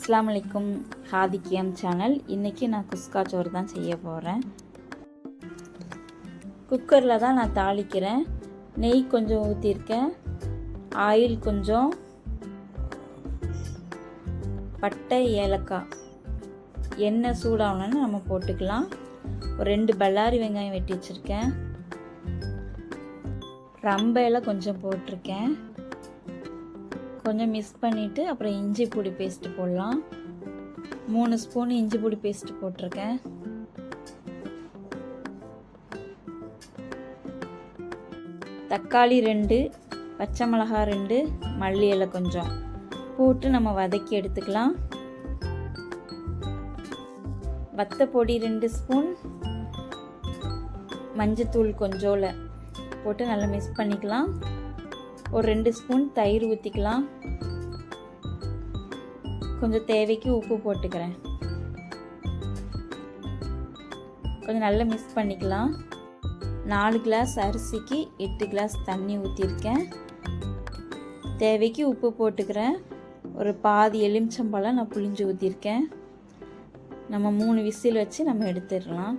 அஸ்லாம் அலைக்கும். ஹாதிக்கியம் சேனல். இன்றைக்கி நான் குஸ்கா சோறு தான் செய்ய போகிறேன் குக்கரில் தான் நான் தாளிக்கிறேன். நெய் கொஞ்சம் ஊற்றிருக்கேன் ஆயில் கொஞ்சம். பட்டை ஏலக்காய். எண்ணெய் சூடாகணுன்னு நம்ம போட்டுக்கலாம். ஒரு ரெண்டு பல்லாரி வெங்காயம் வெட்டி வச்சுருக்கேன். ரம்பையில் கொஞ்சம் போட்டிருக்கேன். கொஞ்சம் மிக்ஸ் பண்ணிவிட்டு அப்புறம் இஞ்சி பொடி பேஸ்ட்டு போடலாம். மூணு ஸ்பூன் இஞ்சி பொடி பேஸ்ட்டு போட்டிருக்கேன். தக்காளி ரெண்டு பச்சை மிளகாய் ரெண்டு மல்லி இலை கொஞ்சம் போட்டு நம்ம வதக்கி எடுத்துக்கலாம். வத்த பொடி ரெண்டு ஸ்பூன் மஞ்சத்தூள் கொஞ்சோல போட்டு நல்லா மிக்ஸ் பண்ணிக்கலாம். ஒரு ரெண்டு ஸ்பூன் தயிர் ஊற்றிக்கலாம் கொஞ்சம் தேவைக்கு உப்பு போட்டுக்கிறேன். கொஞ்சம் நல்லா மிக்ஸ் பண்ணிக்கலாம். நாலு கிளாஸ் அரிசிக்கு எட்டு கிளாஸ் தண்ணி ஊற்றிருக்கேன் தேவைக்கு உப்பு போட்டுக்கிறேன். ஒரு பாதி எலுமிச்சம்பழம் நான் புளிஞ்சு ஊற்றிருக்கேன் நம்ம மூணு விசில் வச்சு நம்ம எடுத்துடலாம்.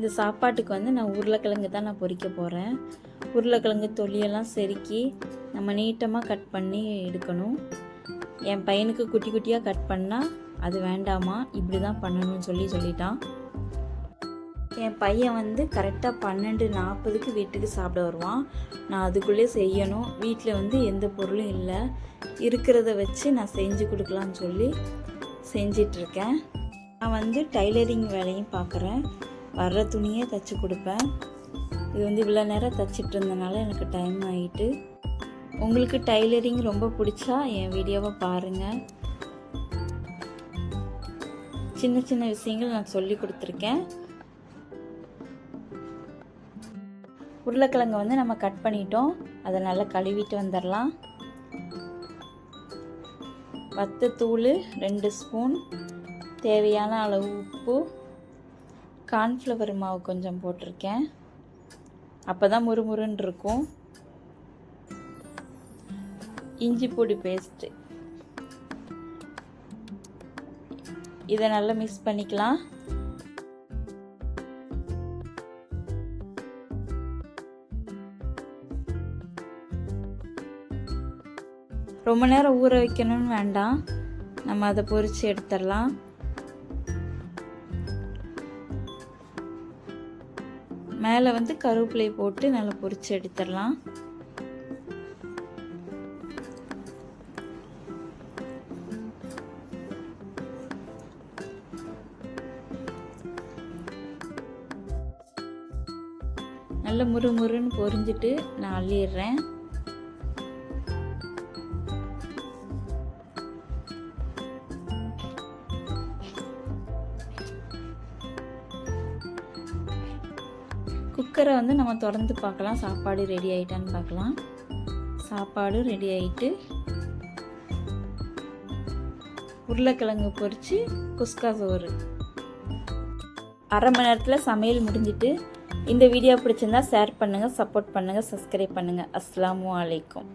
இந்த சாப்பாட்டுக்கு வந்து நான் உருளைக்கிழங்கு தான் நான் பொறிக்க போகிறேன் உருளைக்கிழங்கு தொலியெல்லாம் செருக்கி நம்ம நீட்டமாக கட் பண்ணி எடுக்கணும். என் பையனுக்கு குட்டி குட்டியாக கட் பண்ணால் அது வேண்டாமா? இப்படி தான் பண்ணணும்னு சொல்லி சொல்லிட்டான். என் பையன் வந்து கரெக்டாக பன்னெண்டு நாற்பதுக்கு வீட்டுக்கு சாப்பிட வருவான். நான் அதுக்குள்ளே செய்யணும். வீட்டில் வந்து எந்த பொருளும் இல்லை. இருக்கிறத வச்சு நான் செஞ்சு கொடுக்கலான்னு சொல்லி செஞ்சிட்ருக்கேன் நான் வந்து டைலரிங் வேலையும் பார்க்குறேன் வர்ற துணியே தைச்சி கொடுப்பேன். இது வந்து இவ்வளோ நேரம் தைச்சிட்டு இருந்தனால எனக்கு டைம் ஆகிட்டு உங்களுக்கு டைலரிங் ரொம்ப பிடிச்சா என் வீடியோவை பாருங்கள் சின்ன சின்ன விஷயங்கள் நான் சொல்லி கொடுத்துருக்கேன். உருளைக்கிழங்கு வந்து நம்ம கட் பண்ணிட்டோம். அதை நல்லா கழுவிட்டு வந்துடலாம். வத்தத்தூள் ரெண்டு ஸ்பூன் தேவையான அளவு உப்பு. கார்ன்ஃப்ளவர் மாவு கொஞ்சம் போட்டிருக்கேன். அப்போ தான் முறுமுறுன்னு இருக்கும் இஞ்சி பூடி பேஸ்ட்டு. இதை நல்லா மிக்ஸ் பண்ணிக்கலாம். ரொம்ப நேரம் ஊற வைக்கணும்னு வேண்டாம். நம்ம அதை பொறிச்சு எடுத்துடலாம். மேலே வந்து கருவேப்பிலை போட்டு நல்லா பொரித்து எடுத்துடலாம். நல்ல முறு முறுன்னு பொரிஞ்சிட்டு நான் அள்ளிடுறேன். குக்கரை வந்து நம்ம திறந்து பார்க்கலாம். சாப்பாடு ரெடி ஆகிட்டான்னு பார்க்கலாம். சாப்பாடு ரெடி ஆகிட்டு உருளைக்கிழங்கு பொறிச்சு குஸ்கா சோறு. அரை மணி நேரத்தில் சமையல் முடிஞ்சிட்டு இந்த வீடியோ பிடிச்சிருந்தா ஷேர் பண்ணுங்கள் சப்போர்ட் பண்ணுங்கள் சப்ஸ்கிரைப் பண்ணுங்கள் அஸ்லாம் வலைக்கம்